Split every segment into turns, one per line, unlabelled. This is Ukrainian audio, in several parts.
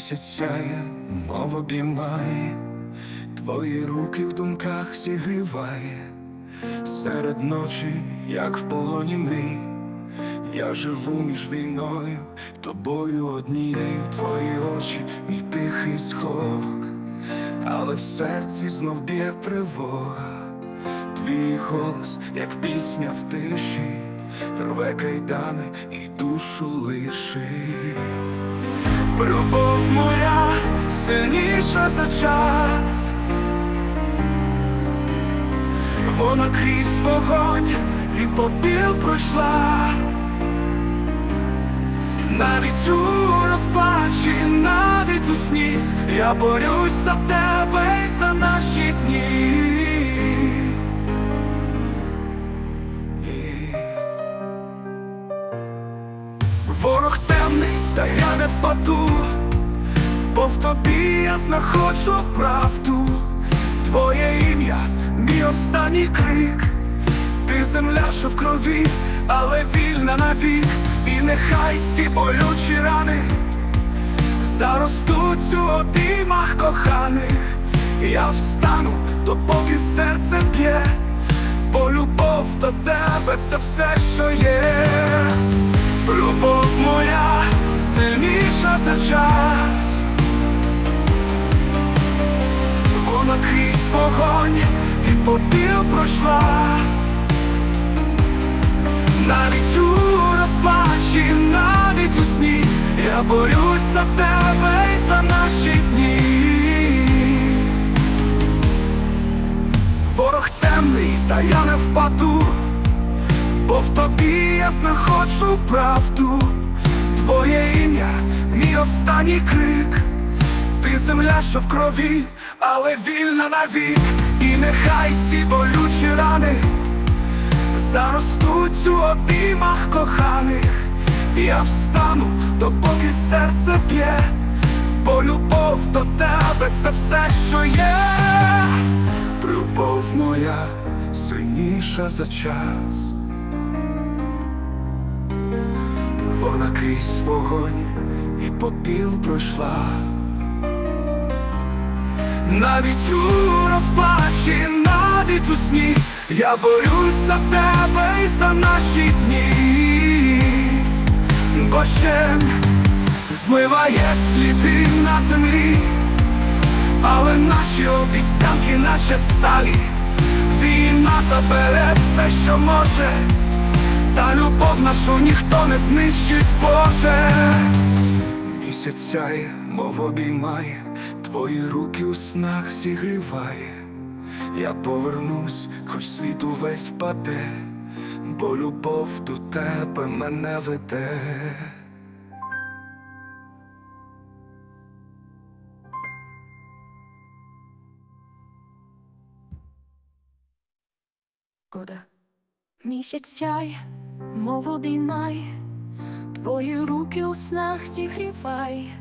Місяць сяє, мов обіймає, твої руки в думках зігріває, серед ночі, як в полоні мрій, я живу між війною, тобою однією, твої очі, мій тихий сховок, але в серці знов б'є тривога, твій голос, як пісня в тиші, рве кайдани і душу лишить. Любов моя сильніша за час, вона крізь вогонь і попіл пройшла, навіть у розпачі, навіть у сні я борюсь за тебе і за наші дні. Ворог темний, та я не впаду, бо в тобі я знаходжу правду, твоє ім'я, мій останній крик, ти земля, що в крові, але вільна навік, і нехай ці болючі рани заростуть у обіймах коханих, я встану, допоки серце б'є, бо любов до тебе це все, що є. Любов моя сильніша за час, вогонь і попіл пройшла, навіть у розпачі, навіть у сні я борюсь за тебе і за наші дні. Ворог темний, та я не впаду. Бо в тобі я знаходжу правду, твоє ім'я, мій останній крик, ти земля, що в крові, але вільна навік, і нехай ці болючі рани заростуть у обіймах коханих, я встану, допоки серце б'є, бо любов до тебе це все, що є. Любов моя сильніша за час. Вона крізь вогонь і попіл пройшла. Навіть у розпачі, навіть у сні. Я борюсь за тебе і за наші дні, бо ще змиває сліди на землі, але наші обіцянки, наче сталі, війна забере все, що може. Та любов нашу ніхто не знищить, Боже. Місяць сяє, мов обіймає, твої руки у снах зігріває. Я повернусь, хоч світ увесь впаде, бо любов до тебе мене веде.
Кода місяць сяє, мов обіймає, твої руки у снах зігріває.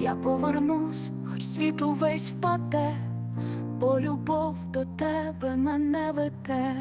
Я повернусь, хоч світ увесь впаде, бо любов до тебе мене веде.